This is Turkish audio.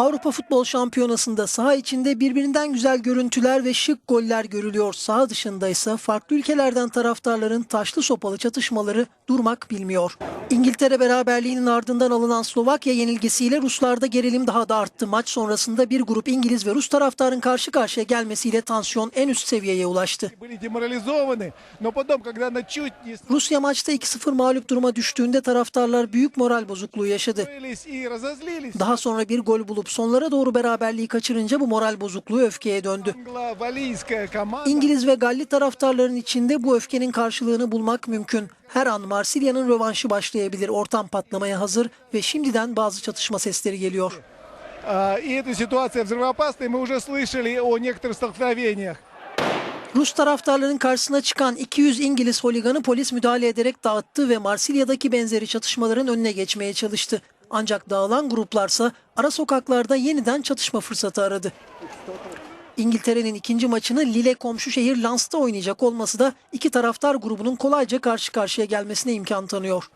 Avrupa Futbol Şampiyonası'nda saha içinde birbirinden güzel görüntüler ve şık goller görülüyor. Saha dışında ise farklı ülkelerden taraftarların taşlı sopalı çatışmaları durmak bilmiyor. İngiltere beraberliğinin ardından alınan Slovakya yenilgisiyle Ruslarda gerilim daha da arttı. Maç sonrasında bir grup İngiliz ve Rus taraftarın karşı karşıya gelmesiyle tansiyon en üst seviyeye ulaştı. Rusya maçta 2-0 mağlup duruma düştüğünde taraftarlar büyük moral bozukluğu yaşadı. Daha sonra bir gol bulup sonlara doğru beraberliği kaçırınca bu moral bozukluğu öfkeye döndü. İngiliz ve Galli taraftarların içinde bu öfkenin karşılığını bulmak mümkün. Her an Marsilya'nın rövanşı başlayabilir. Ortam patlamaya hazır ve şimdiden bazı çatışma sesleri geliyor. Rus taraftarların karşısına çıkan 200 İngiliz holiganı polis müdahale ederek dağıttı ve Marsilya'daki benzeri çatışmaların önüne geçmeye çalıştı. Ancak dağılan gruplarsa ara sokaklarda yeniden çatışma fırsatı aradı. İngiltere'nin ikinci maçını Lille komşu şehir Lans'ta oynayacak olması da iki taraftar grubunun kolayca karşı karşıya gelmesine imkan tanıyor.